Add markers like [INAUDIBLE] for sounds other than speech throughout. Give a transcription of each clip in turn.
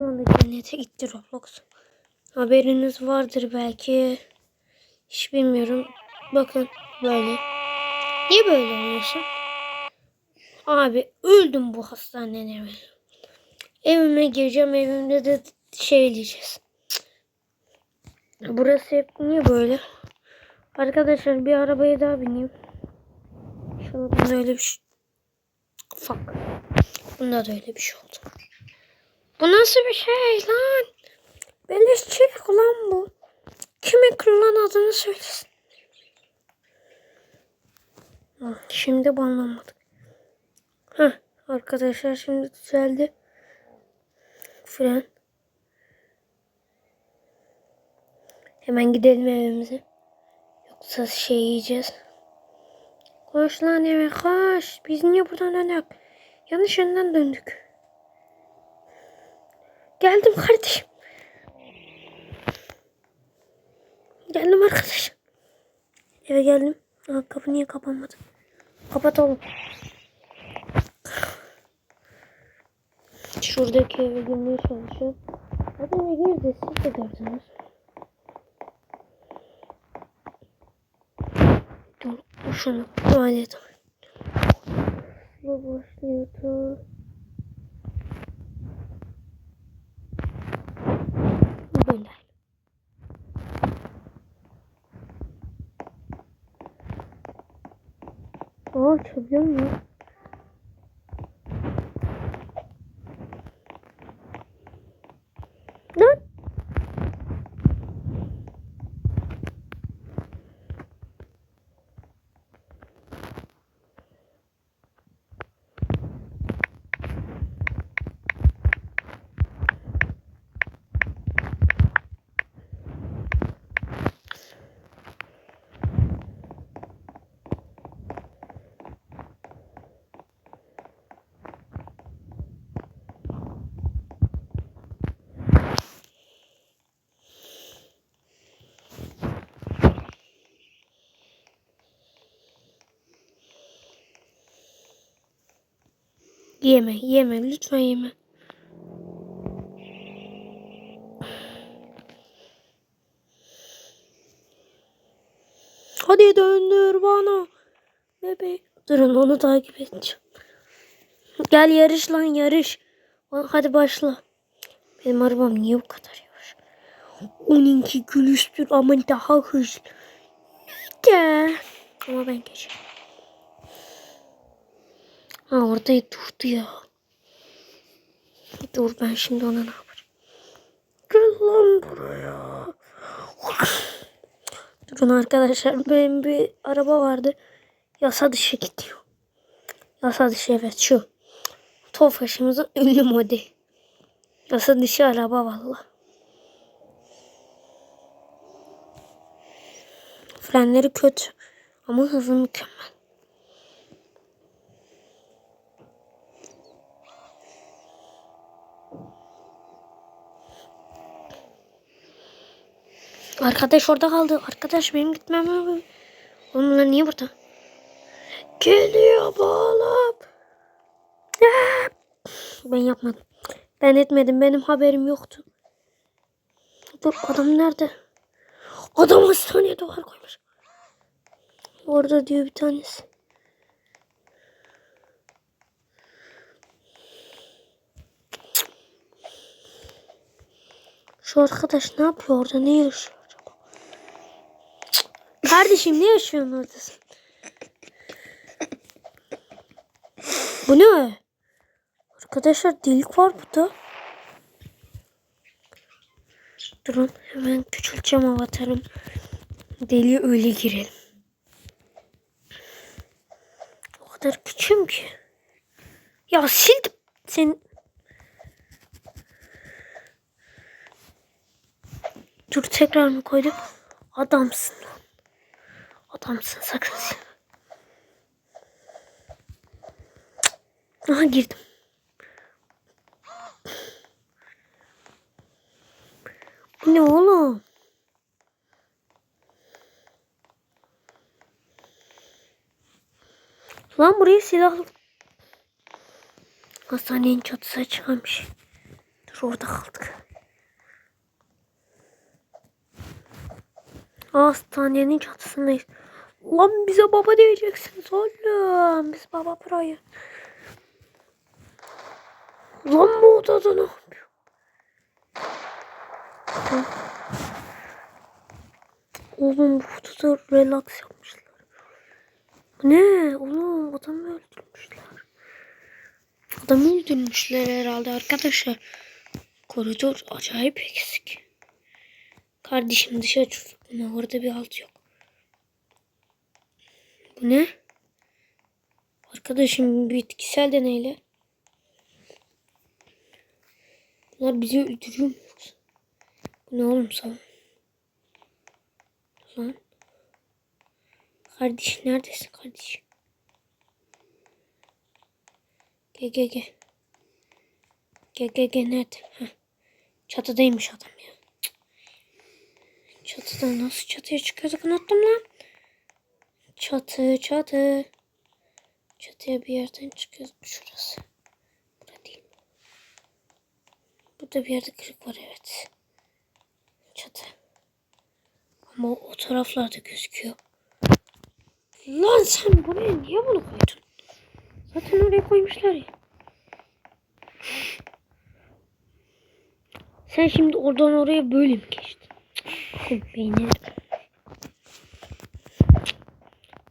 Sonra cennete gitti Roblox. Haberiniz vardır belki. Hiç bilmiyorum. Bakın böyle. Niye böyle oluyorsun? Abi öldüm bu hastanede. evime. Gireceğim. Evimde de şey diyeceğiz. Burası hep niye böyle? Arkadaşlar bir arabaya daha bineyim. İnşallah bunda öyle bir şey. Fuck. Bunda da öyle bir şey oldu. Bu nasıl bir şey lan? Beleşçilik lan bu. Kime kullan adını söylesin. Hı, Şimdi banlamadık. Heh, arkadaşlar şimdi düzeldi. Fren. Hemen gidelim evimize. Yoksa şey yiyeceğiz. Koş lan eve koş. Biz niye buradan döndük? Yanlış yönden döndük. Geldim kardeşim. Geldim arkadaşım. Eve geldim. Aa, kapı niye kapanmadı? Kapat oğlum. Şuradaki eve girmeye çalışıyorum. Hadi eve gir de siz de gördünüz. Dur şunu. Hadi tamam. Bu başlıyordu. Böyle. Aa açabiliyor muyum? Lan. Yeme, yeme, lütfen yeme. Hadi döndür bana. Bebeğim. Durun onu takip edeceğim. Gel yarış lan yarış. Hadi başla. Benim arabam niye bu kadar yavaş? Onunki külüstür ama daha hızlı. Gel. Ama ben geçeyim. Ha orada durdu ya. Dur ben şimdi ona ne yapacağım? Gel lan buraya. Durun arkadaşlar benim bir araba vardı. Yasa dışı gidiyor. Yasa dışı evet şu. Tofaşımızın ünlü modeli. Yasa dışı araba valla. Frenleri kötü ama hızı mükemmel. Arkadaş orada kaldı. Arkadaş benim gitmem lazım. Onlar niye burada? Geliyor oğlum. Ah! Ben yapmadım. Ben etmedim. Benim haberim yoktu. Dur adam nerede? Adam hastaneye duvar koymuş. Orada diyor bir tanesi. Şu arkadaş ne yapıyor orada? Ne yaşıyor? Kardeşim ne yaşıyorsun orada? Bu ne? Arkadaşlar delik var burada. Durun hemen küçülteceğim avatarım. Deliğe öyle girelim. O kadar küçüğüm ki. Ya sildim. Sen Dur tekrar mı koydum? Adamsın. Adamsın sakın. Aha girdim. Ne oğlum? Lan buraya silahlı. Hastanenin çatısı açıkmış. Dur Orada kaldık. Hastanenin çatısındayız. Lan bize baba diyeceksiniz oğlum. Biz baba burayı. Lan bu odada ne. Oğlum bu odada relax yapmışlar. Ne? Oğlum adamı öldürmüşler. Adamı öldürmüşler herhalde arkadaşlar. Koridor acayip eksik. Kardeşim dışarı çık. Orada bir alt yok. Bu ne? Arkadaşım bitkisel deneyle. Bunlar bizi öldürüyor mu yoksa? Bu ne oğlum sana? Lan. Kardeş neredesin kardeş? Gel gel gel. Gel gel gel nerede? Heh. Çatıdaymış adam ya. Çatıdan nasıl çatıya çıkıyorduk unuttum lan. Çatı çatı. Çatıya bir yerden çıkıyorduk şurası. Burada değil. Burada bir yerde kırık var evet. Çatı. Ama o taraflarda gözüküyor. Lan sen buraya niye bunu koydun? Zaten oraya koymuşlar ya. Sen şimdi oradan oraya böyle mi geçtin? Cık,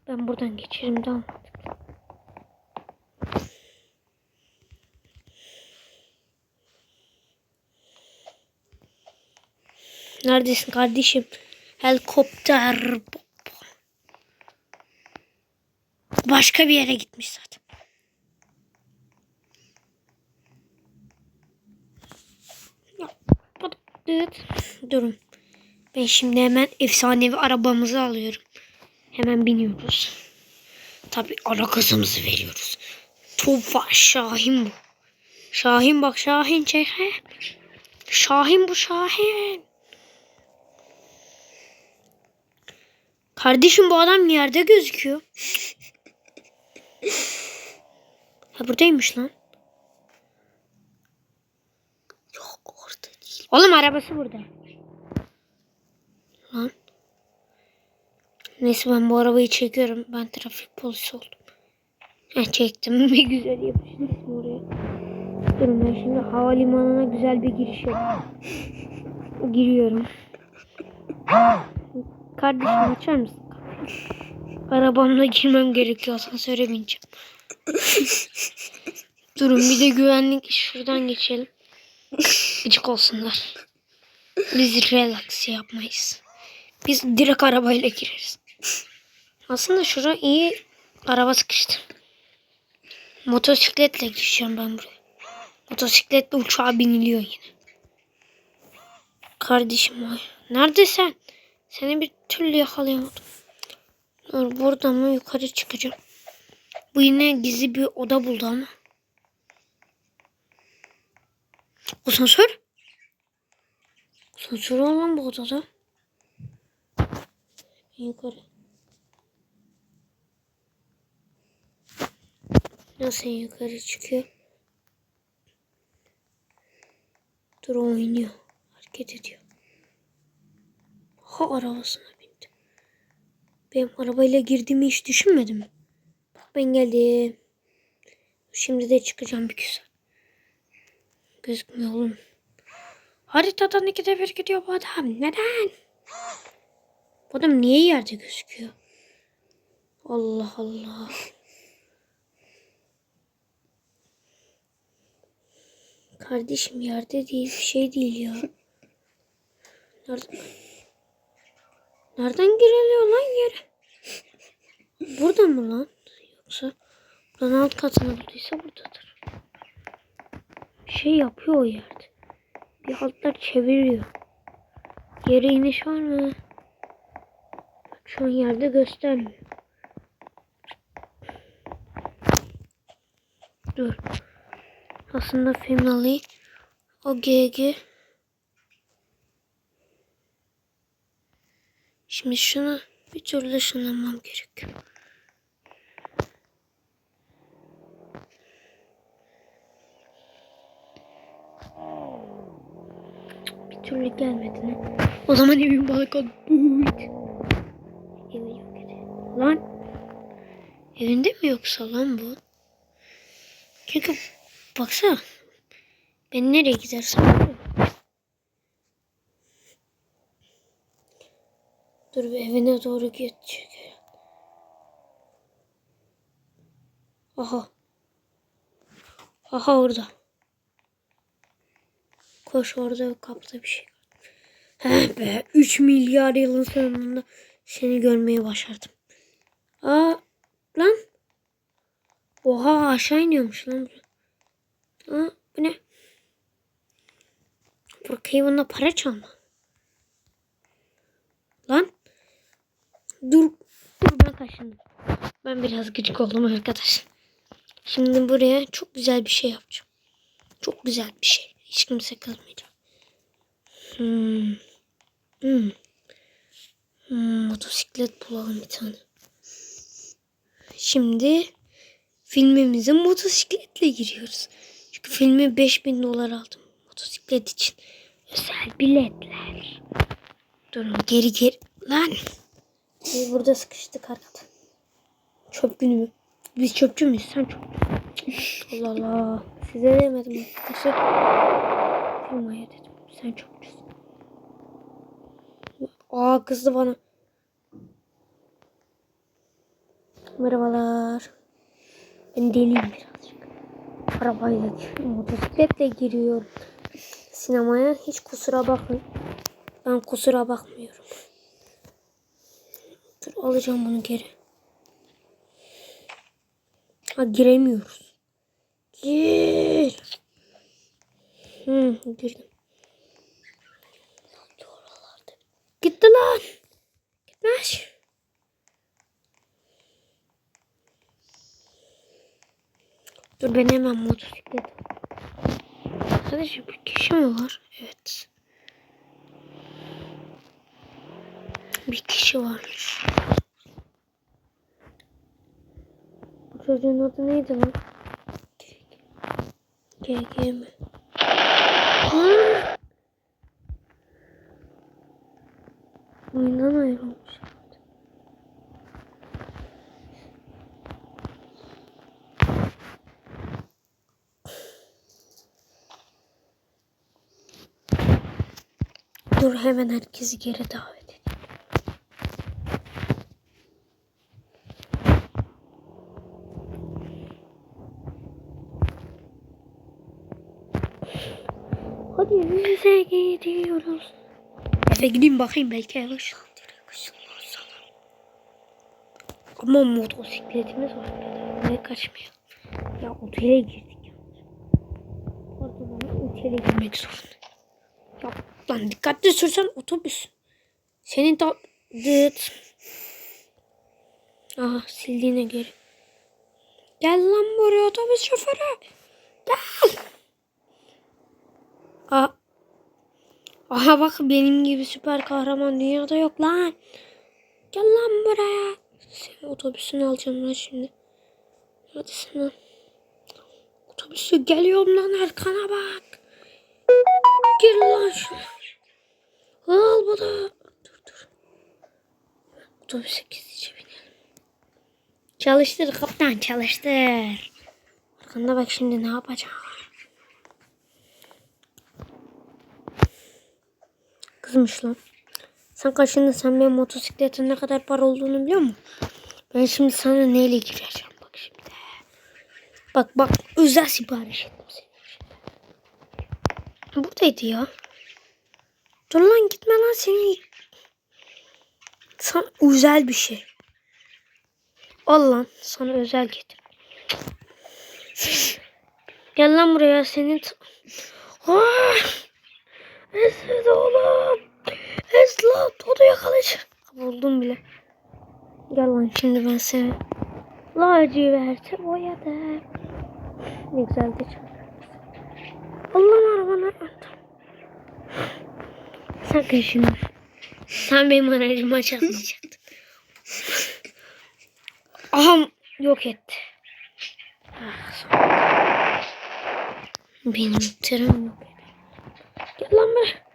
Ben buradan geçerim daha mantıklı. Neredesin kardeşim? Helikopter. Başka bir yere gitmiş zaten. Durun. Ben şimdi hemen efsanevi arabamızı alıyorum. Hemen biniyoruz. Tabi ara gazımızı veriyoruz. Tufa Şahin bu. Şahin bak Şahin çek. Şahin bu Şahin. Kardeşim bu adam yerde gözüküyor. Ha buradaymış lan. Yok orada değil. Oğlum arabası burada. Neyse ben bu arabayı çekiyorum. Ben trafik polisi oldum. Ha çektim. [LAUGHS] Ne güzel yapıştırdım oraya. Durun ben şimdi havalimanına güzel bir giriş yapayım. [LAUGHS] Giriyorum. Kardeşim açar mısın? Arabamla girmem gerekiyor. Asansöre bineceğim. [LAUGHS] Durun bir de güvenlik şuradan geçelim. Gıcık olsunlar. Biz relax yapmayız. Biz direkt arabayla gireriz. Aslında şura iyi araba sıkıştı. Motosikletle geçeceğim ben buraya. Motosikletle uçağa biniliyor yine. Kardeşim ay. Nerede sen? Seni bir türlü yakalayamadım. Dur burada mı yukarı çıkacağım. Bu yine gizli bir oda buldu ama. Asansör? Asansör olan bu odada. Yukarı. Nasıl yukarı çıkıyor? Dur oynuyor. Hareket ediyor. Ha arabasına bindi. Benim arabayla girdiğimi hiç düşünmedim. Bak ben geldim. Şimdi de çıkacağım bir güzel. Gözükmüyor oğlum. Haritadan ikide bir gidiyor bu adam. Neden? Bu adam niye yerde gözüküyor? Allah Allah. Kardeşim yerde değil şey değil ya. Nereden? Nereden giriliyor lan yere? Burada mı lan? Yoksa buradan alt katını bulduysa buradadır. Şey yapıyor o yerde. Bir altlar çeviriyor. Yere iniş var mı? Şu an yerde göstermiyor. Dur. Aslında Femali o GG Şimdi şunu bir türlü ışınlamam gerekiyor. türlü gelmedi ne? O zaman evin balkonu. Buyt. Evi yok dedi. Lan. Evinde mi yoksa lan bu? Çünkü baksana. Ben nereye gidersem. Dur bir evine doğru gidecek. Aha. Aha orada. Koş orada kapta bir şey. He be 3 milyar yılın sonunda seni görmeye başardım. Aa lan. Oha aşağı iniyormuş lan. Aa bu ne? Brookhaven'da para çalma. Lan. Dur. Dur ben kaçındım. Ben biraz gıcık oldum arkadaş. Şimdi buraya çok güzel bir şey yapacağım. Çok güzel bir şey. Hiç kimse kızmayacak. Hmm. Hmm. Hmm, motosiklet bulalım bir tane. Şimdi filmimize motosikletle giriyoruz. Filmi 5000 dolar aldım. Motosiklet için. Özel biletler. Durun geri geri. Lan. Biz burada sıkıştık arkada. Çöp günü mü? Biz çöpçü müyüz? Sen çöpçü. Allah Allah. Size demedim arkadaşlar. Firmaya dedim. Sen çöpçüsün. Aa kızdı bana. Merhabalar. Ben deliyim birazcık. Arabayla motosikletle giriyorum. Sinemaya hiç kusura bakmayın. Ben kusura bakmıyorum. Dur alacağım bunu geri. Ha giremiyoruz. Gir. Hı, girdim. Gitti lan. Gitmez. Dur ben hemen motosiklet. Sadece bir kişi mi var? Evet. Bir kişi varmış. Bu çocuğun adı neydi lan? GG mi? Oyundan ayrılmış. Dur hemen herkesi geri davet edeyim. Hadi bize gidiyoruz. Eve gideyim bakayım belki eve ışın. Ama motosikletimiz var. Ne kaçmıyor. Ya otele girdik. Pardon ama otele girmek zorunda. Lan dikkatli sürsen otobüs. Senin. Dıt. Aha sildiğine göre. Gel lan buraya otobüs şoförü. Gel. Aa. Aha bak benim gibi süper kahraman dünyada yok lan. Gel lan buraya. Seni otobüsünü alacağım lan şimdi. Neredesin lan? Otobüsü geliyorum lan arkana bak. Gir lan şuna. Al bu da. Dur dur. Otobüse gizlice binelim. Çalıştır kaptan çalıştır. Arkanda bak şimdi ne yapacağım. Kızmış lan. Sen kaçındın sen benim motosikletin ne kadar para olduğunu biliyor musun? Ben şimdi sana neyle gireceğim bak şimdi. Bak bak özel sipariş ettim senin için. Buradaydı ya. Dur lan gitme lan seni. Sana özel bir şey. Al lan sana özel getir. Gel lan buraya senin... Esra oğlum. Esra Todo yakalayacak. Buldum bile. Gel lan şimdi ben seni. Laciverte boyadım. Ne güzel de Allah'ım arabana. Sakın şunu. Sen benim aracımı açamayacaktın. Aha yok etti. Ah, benim tırım yok. Gel lan be.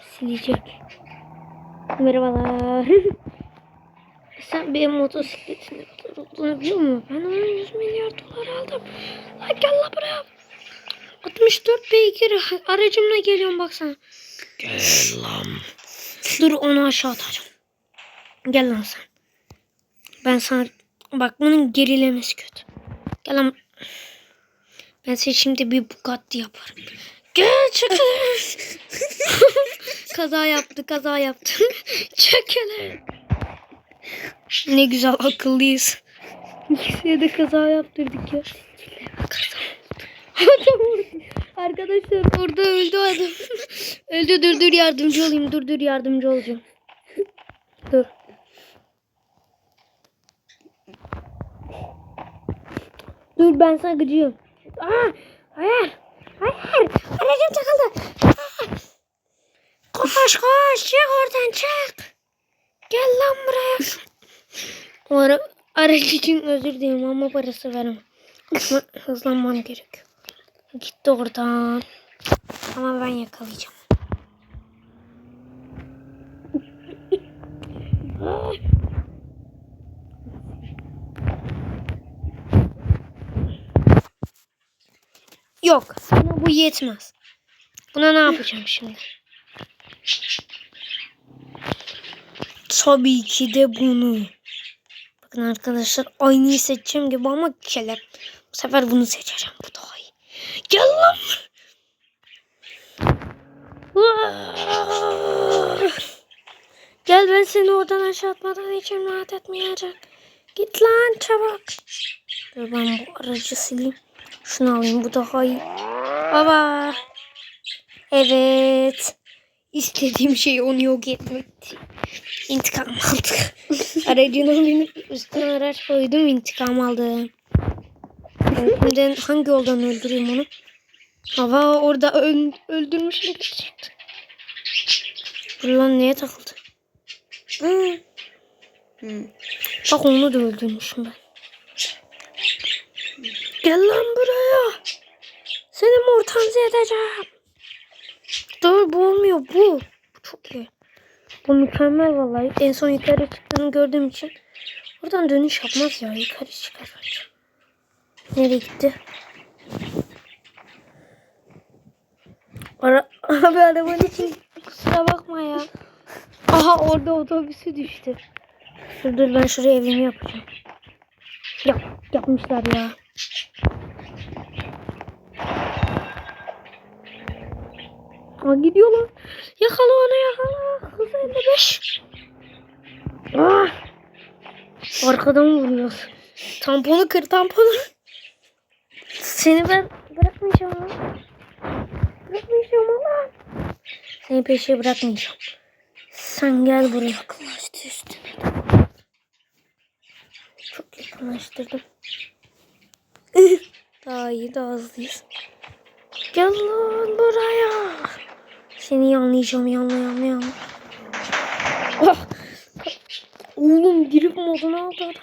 Silecek. Merhabalar. [LAUGHS] Sen benim motosikletin ne kadar olduğunu biliyor musun? Ben 100 milyar dolar aldım. Lan gel lan buraya. 64 beygir aracımla geliyorum baksana. Gel lan. Dur onu aşağı atacağım. Gel lan sen. Ben sana... Bak bunun gerilemesi kötü. Gel lan. Ben seni şimdi bir Bugatti yaparım. Gel çekil. [LAUGHS] kaza yaptı kaza yaptı. [LAUGHS] çekil. Ne güzel akıllıyız. İkisine de kaza yaptırdık ya. Kaza. Arkadaşlar orada öldü adam. öldü dur dur yardımcı olayım. Dur dur yardımcı olacağım. Dur. Dur ben sana gıcığım. Aa, hayır. Hayır. Aracım takıldı. Koş koş. Çık oradan çık. Gel lan buraya. Ara, araç için özür dilerim ama parası veremem. Ama hızlanmam gerekiyor. Gitti oradan. Ama ben yakalayacağım. Yok. Buna bu yetmez. Buna ne yapacağım şimdi? Tabii ki de bunu. Bakın arkadaşlar aynıyı seçeceğim gibi ama kelep. Bu sefer bunu seçeceğim. Bu daha iyi. Gel lan. Gel ben seni oradan aşağı atmadan içim rahat etmeyecek. Git lan çabuk. Dur ben bu aracı sileyim. Şunu alayım bu daha iyi. Baba. Evet. İstediğim şey onu yok etmekti. İntikam aldık. [LAUGHS] Aracına binip üstüne araç koydum intikam aldım. Şimdi hangi yoldan öldüreyim onu? Hava orada öl öldürmüşüm. Dur lan neye takıldı? Bak onu da öldürmüşüm ben. Gel lan buraya. Seni mortanze edeceğim. Dur bu olmuyor bu. Bu çok iyi. Bu mükemmel vallahi. En son yukarı çıktığını gördüğüm için. Buradan dönüş yapmaz ya. Yukarı çıkar bence. Nereye gitti? Ara [LAUGHS] Abi arabanın için kusura bakma ya. Aha orada otobüsü düştü. Dur dur ben şuraya evimi yapacağım. Yap, yapmışlar ya. Aa gidiyorlar. Yakala onu yakala. Hızı 55. Ah. Arkadan vuruyor. Tamponu kır tamponu. Seni ben bırakmayacağım. lan. Bırakmayacağım Allah. Seni peşe bırakmayacağım. Sen gel buraya. Yaklaştı üstüne. Çok yakınlaştırdım. [LAUGHS] daha iyi daha hızlıyız. Gel lan buraya. Seni yanlayacağım yanla yanla yanla. Ah! Oğlum drift modunu aldı adam.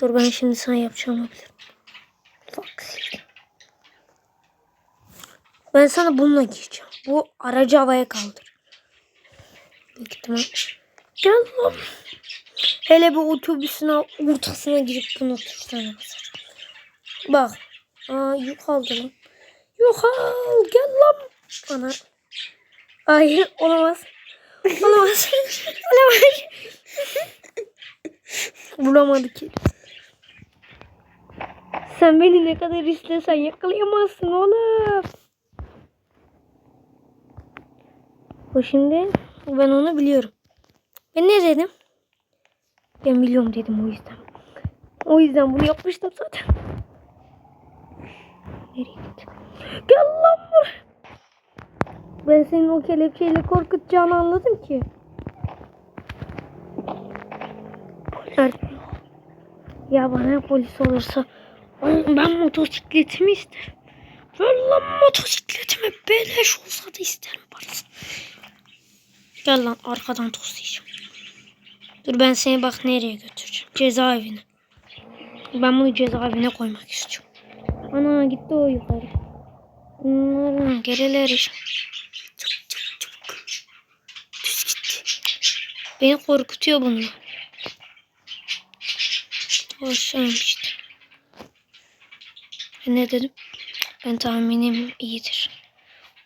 Dur ben şimdi sana yapacağım olabilir. Ben sana bununla gireceğim. Bu aracı havaya kaldır. İhtimal. Gel lan. Hele bir otobüsün ortasına girip bunu tutsana. Bak. Aa yük aldı lan. Yok al gel lan. Ana. Hayır olamaz. Olamaz. olamaz. Vuramadı ki. Sen beni ne kadar istesen yakalayamazsın oğlum. O şimdi ben onu biliyorum. Ben ne dedim? Ben biliyorum dedim o yüzden. O yüzden bunu yapmıştım zaten. Nereye gitti? Gel lan buraya. Ben senin o kelepçeyle korkutacağını anladım ki. Ya bana polis olursa ben motosikletimi isterim. Ver lan motosikletimi beleş olsa da isterim parası. Gel lan arkadan toslayacağım. Dur ben seni bak nereye götüreceğim. Cezaevine. Ben bunu cezaevine koymak istiyorum. Ana gitti o yukarı. Bunların çık. Beni korkutuyor bunlar. Hoşlanmıştı. Ne dedim? Ben tahminim iyidir.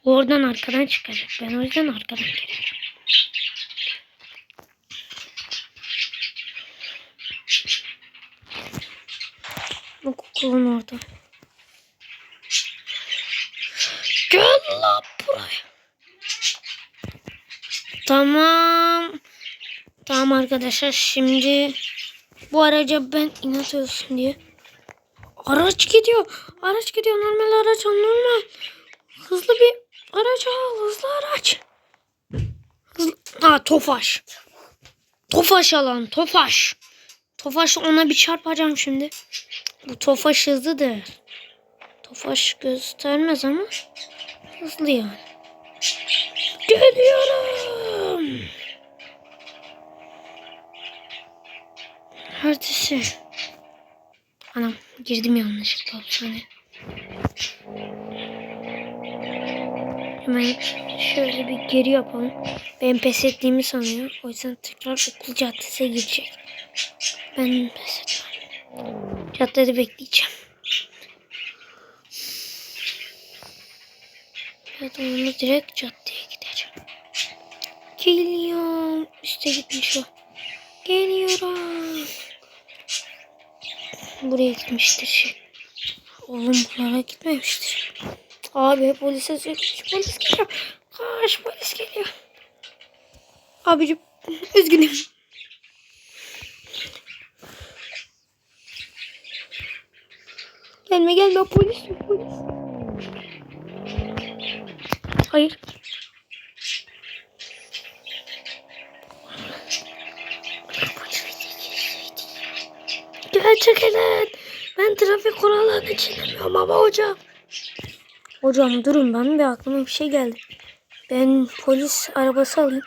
Oradan arkadan çıkacak. Ben o yüzden arkadan geliyorum. Kulun orada. Gel lan buraya. Tamam. Tamam arkadaşlar şimdi bu araca ben inat olsun diye. Araç gidiyor. Araç gidiyor. Normal araç normal. Hızlı bir araç al. Hızlı araç. Hızlı. Ha Tofaş. Tofaş alan. Tofaş. Tofaş ona bir çarpacağım şimdi. Bu Tofaş hızlıdır. Tofaş göstermez ama hızlı yani. Geliyorum. Neredesin? Anam girdim yanlışlıkla hapishaneye. Hemen şöyle bir geri yapalım. Ben pes ettiğimi sanıyor. O yüzden tekrar okul caddesine girecek. Ben pes etmem. Caddede bekleyeceğim. Evet onu direkt caddeye gideceğim. Geliyorum. Üste gitmiş o. Geliyorum. Buraya gitmiştir. Oğlum buralara gitmemiştir. Abi polise söylemiş. Polis geliyor. Kaç polis geliyor. Abicim üzgünüm. Gelme gelme polis polis. Hayır. Gerçekten ben trafik kurallarını çiğnemiyorum ama hocam. Hocam durun ben bir aklıma bir şey geldi. Ben polis arabası alayım.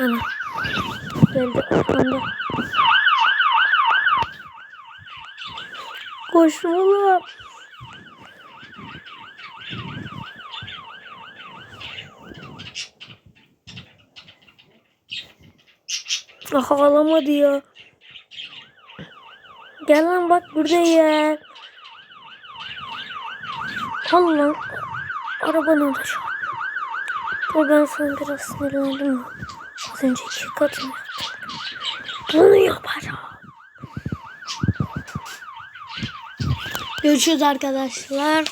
Ana. Geldi arkamda. Koş oğlum. Ah ağlamadı ya. Gel lan bak burada ya. Al lan. Arabanı da çarp. Dur ben sana biraz sinirlendim? Az önce iki katını yaptım. Bunu yapacağım. Görüşürüz arkadaşlar.